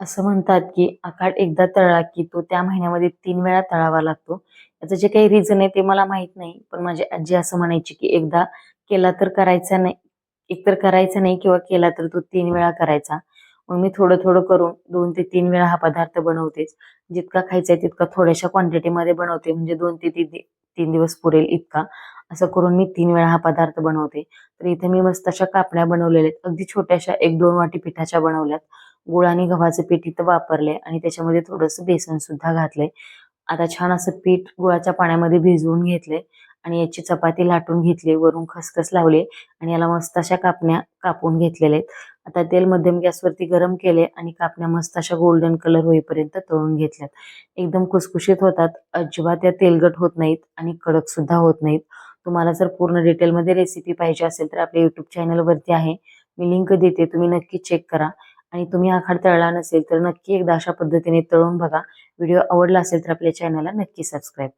असं म्हणतात की आखाड एकदा तळला की तो त्या महिन्यामध्ये तीन वेळा तळावा लागतो. याचं जे काही रिझन आहे ते मला माहीत नाही पण माझी आजी असं म्हणायची की एकदा केला तर करायचा नाही एकतर करायचा नाही किंवा केला तर तो तीन वेळा करायचा. मग मी थोडं थोडं करून दोन ते तीन वेळा हा पदार्थ बनवतेच. जितका खायचा आहे तितका थोड्याशा क्वांटिटीमध्ये बनवते म्हणजे दोन ते तीन तीन दिवस पुरेल इतका. असं करून मी तीन वेळा हा पदार्थ बनवते. तर इथे मी मस्त अशा कापण्या बनवलेल्या आहेत. अगदी छोट्याशा एक दोन वाटी पिठाच्या बनवल्यात. गुळ आणि गव्हाचं पीठ इथं वापरले आणि त्याच्यामध्ये थोडंसं बेसन सुद्धा घातलंय. आता छान असं पीठ गुळाच्या पाण्यामध्ये भिजवून घेतले आणि याची चपाती लाटून घेतली वरून खसखस लावले आणि याला मस्त अशा कापण्या कापून घेतलेल्या आहेत. आता तेल मध्यम गॅसवरती गरम केले आणि कापण्या मस्त अशा गोल्डन कलर होईपर्यंत तळून घेतल्यात. एकदम खुसखुशीत होतात अजिबात या तेलगट होत नाहीत आणि कडक सुद्धा होत नाहीत. तुम्हाला जर पूर्ण डिटेलमध्ये रेसिपी पाहिजे असेल तर आपल्या युट्यूब चॅनलवरती आहे. मी लिंक देते तुम्ही नक्की चेक करा. आणि तुम्ही आखाड तळला नसेल तर नक्की एकदा अशा पद्धतीने तळून बघा. व्हिडिओ आवडला असेल तर आपल्या चॅनलला नक्की सबस्क्राईब